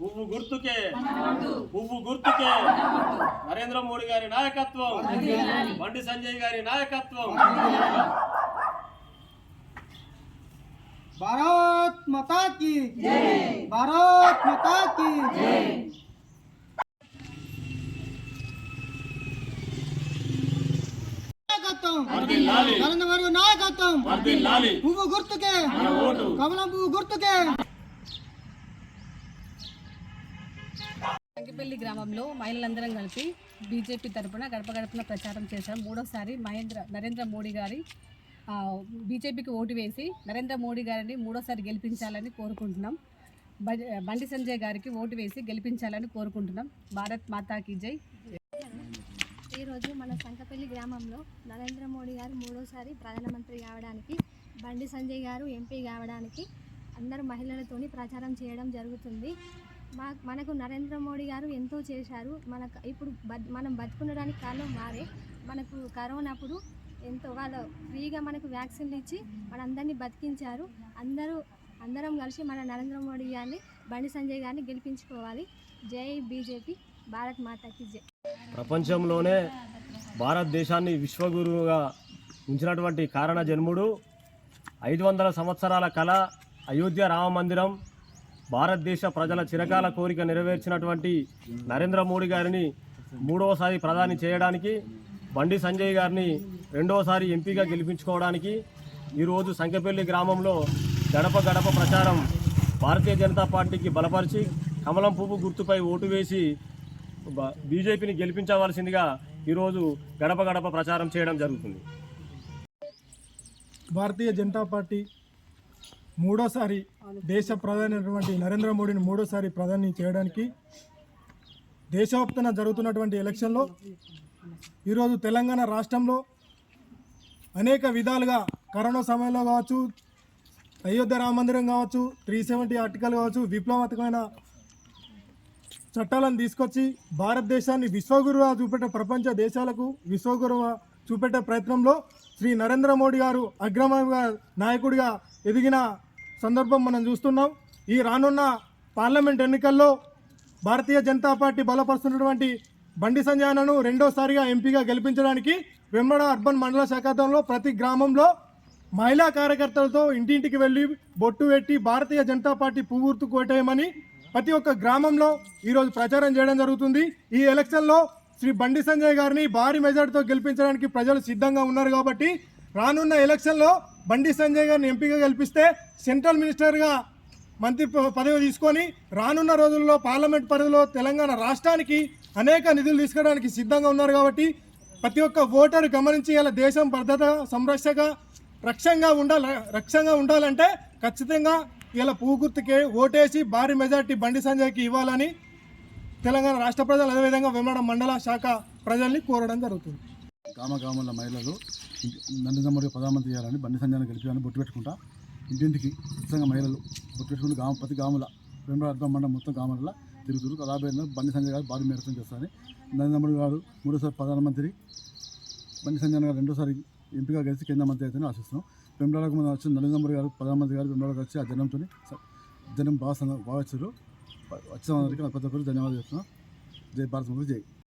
పువ్వు గుర్తుకే. పువ్వు గుర్తుకే. నరేంద్ర మోడీ గారి నాయకత్వం. బండి సంజయ్ గారి నాయకత్వం. భారత్ మాతా की భారత్ మాతా की నాయకత్వం. వర్ధిల్లాలి. నరేంద్ర మోడీ నాయకత్వం. వర్ధిల్లాలి. పువ్వు గుర్తుకే. మన ఓటు. కమలం పువ్వు గుర్తుకే. కొత్తపల్లి గ్రామంలో మహిళలందరం కలిపి బీజేపీ తరపున గడప గడపన ప్రచారం చేశాం. మూడోసారి మహేంద్ర నరేంద్ర మోడీ గారి బీజేపీకి ఓటు వేసి నరేంద్ర మోడీ గారిని మూడోసారి గెలిపించాలని కోరుకుంటున్నాం. బండి సంజయ్ గారికి ఓటు వేసి గెలిపించాలని కోరుకుంటున్నాం. భారత్ మాతాకి జై. ఈరోజు మన సంకపల్లి గ్రామంలో నరేంద్ర మోడీ గారు మూడోసారి ప్రధానమంత్రి కావడానికి బండి సంజయ్ గారు ఎంపీ కావడానికి అందరు మహిళలతోని ప్రచారం చేయడం జరుగుతుంది. మా మనకు నరేంద్ర మోడీ గారు ఎంతో చేశారు. మనకు ఇప్పుడు మనం బతుకుండడానికి కారణం వారే మనకు కరోనా అప్పుడు ఎంతో వాళ్ళు ఫ్రీగా మనకు వ్యాక్సిన్లు ఇచ్చి మనందరినీ బతికించారు. అందరూ అందరం కలిసి మన నరేంద్ర మోడీ గారిని బండి సంజయ్ గారిని గెలిపించుకోవాలి. జై బీజేపీ భారత్ మాతాకి జై. ప్రపంచంలోనే భారతదేశాన్ని విశ్వగురువుగా ఉంచినటువంటి కారణ జన్ముడు. ఐదు వందల సంవత్సరాల కళ అయోధ్య రామ మందిరం భారతదేశ ప్రజల చిరకాల కోరిక నెరవేర్చినటువంటి నరేంద్ర మోడీ గారిని మూడవసారి ప్రధాని చేయడానికి బండి సంజయ్ గారిని రెండవసారి ఎంపీగా గెలిపించుకోవడానికి ఈరోజు సంఖ్యపల్లి గ్రామంలో గడప గడప ప్రచారం భారతీయ జనతా పార్టీకి బలపరిచి కమలం పువ్వు గుర్తుపై ఓటు వేసి బీజేపీని గెలిపించవలసిందిగా ఈరోజు గడప గడప ప్రచారం చేయడం జరుగుతుంది. భారతీయ జనతా పార్టీ మూడోసారి దేశ ప్రధాని నరేంద్ర మోడీని మూడోసారి ప్రధాని చేయడానికి దేశవ్యాప్తంగా జరుగుతున్నటువంటి ఎలక్షన్లో ఈరోజు తెలంగాణ రాష్ట్రంలో అనేక విధాలుగా కరోనా సమయంలో కావచ్చు అయోధ్య రామ మందిరం కావచ్చు త్రీ సెవెంటీ ఆర్టికల్ కావచ్చు విప్లవాత్మకమైన చట్టాలను తీసుకొచ్చి భారతదేశాన్ని విశ్వగురుగా చూపెట్టే ప్రపంచ దేశాలకు విశ్వగురుగా చూపెట్టే ప్రయత్నంలో శ్రీ నరేంద్ర మోడీ గారు అగ్రమంగా నాయకుడిగా ఎదిగిన సందర్భం మనం చూస్తున్నాం. ఈ రానున్న పార్లమెంట్ ఎన్నికల్లో భారతీయ జనతా పార్టీ బలపరుస్తున్నటువంటి బండి సంజయనను రెండోసారిగా ఎంపీగా గెలిపించడానికి వెంబడ అర్బన్ మండల శాఖాతంలో ప్రతి గ్రామంలో మహిళా కార్యకర్తలతో ఇంటింటికి వెళ్ళి బొట్టు పెట్టి భారతీయ జనతా పార్టీ పువ్వుర్తు కోటేయమని ప్రతి ఒక్క గ్రామంలో ఈరోజు ప్రచారం చేయడం జరుగుతుంది. ఈ ఎలక్షన్లో శ్రీ బండి సంజయ్ గారిని భారీ మెజార్టీతో గెలిపించడానికి ప్రజలు సిద్ధంగా ఉన్నారు కాబట్టి రానున్న ఎలక్షన్లో బండి సంజయ్ గారిని ఎంపీగా గెలిపిస్తే సెంట్రల్ మినిస్టర్గా మంత్రి పదవి తీసుకొని రానున్న రోజుల్లో పార్లమెంట్ పరిధిలో తెలంగాణ రాష్ట్రానికి అనేక నిధులు తీసుకోవడానికి సిద్ధంగా ఉన్నారు కాబట్టి ప్రతి ఒక్క ఓటరు గమనించి ఇలా దేశం భద్రత సంరక్షక రక్షంగా ఉండాలి రక్షంగా ఉండాలంటే ఖచ్చితంగా ఇలా పువ్వు ఓటేసి భారీ మెజార్టీ బండి సంజయ్కి ఇవ్వాలని తెలంగాణ రాష్ట్ర ప్రజలు అదేవిధంగా వెమ్మడ మండల శాఖ ప్రజల్ని కోరడం జరుగుతుంది. గ్రామ గ్రామంలో మహిళలు ఇంటి- ప్రధానమంత్రి చేయాలని బండి సంజయ్ గెలిపాలని బొట్టు పెట్టుకుంటా. ఇంటింటికి ఖచ్చితంగా మహిళలు బొట్టు పెట్టుకుని గ్రామ ప్రతి గాముల రెండు అర్థం మండలం మొత్తం గ్రామాలలో తిరుగుతురు. రాబోయే బండి సంజయ్ గారు భారీ మేరతం చేస్తారని నరేంద్రమోడీ గారు మూడోసారి ప్రధానమంత్రి బండి సంజయ్ గారు రెండోసారి ఎంపీగా గెలిచి కేంద్ర మంత్రి అయితే ఆశిస్తున్నాం. వెంబడాలకు మనం వచ్చి నరేంద్ర మోడీ గారు ప్రధానమంత్రి గారు వెంబడాలకు వచ్చి ఆ జనంతో జనం బాగా బాగా వచ్చారు. వచ్చిన వారికి ప్రతి ఒక్కరు ధన్యవాదాలు చెప్తున్నాం. జై భారత్ జై.